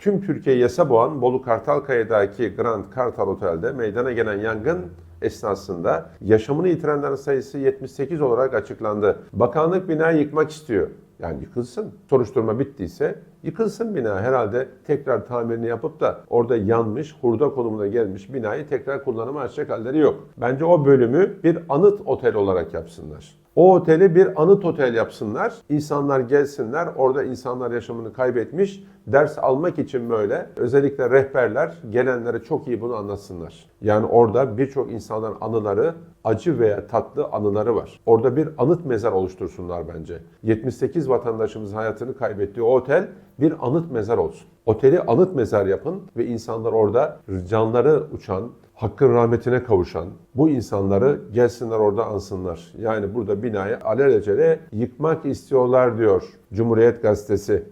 Tüm Türkiye'yi yasa boğan Bolu Kartalkaya'daki Grand Kartal Otel'de meydana gelen yangın esnasında yaşamını yitirenlerin sayısı 78 olarak açıklandı. Bakanlık binayı yıkmak istiyor. Yani yıkılsın. Soruşturma bittiyse yıkılsın bina. Herhalde tekrar tamirini yapıp da orada yanmış, hurda konumuna gelmiş binayı tekrar kullanıma açacak halleri yok. Bence o bölümü bir anıt otel olarak yapsınlar. O oteli bir anıt otel yapsınlar. İnsanlar gelsinler. Orada insanlar yaşamını kaybetmiş. Ders almak için böyle özellikle rehberler gelenlere çok iyi bunu anlatsınlar. Yani orada birçok insanların anıları, acı veya tatlı anıları var. Orada bir anıt mezar oluştursunlar bence. 78 vatandaşımız hayatını kaybettiği o otel bir anıt mezar olsun. Oteli anıt mezar yapın ve insanlar orada canları uçan, Hakkın rahmetine kavuşan bu insanları gelsinler orada ansınlar. Yani burada binayı alelacele yıkmak istiyorlar diyor Cumhuriyet Gazetesi.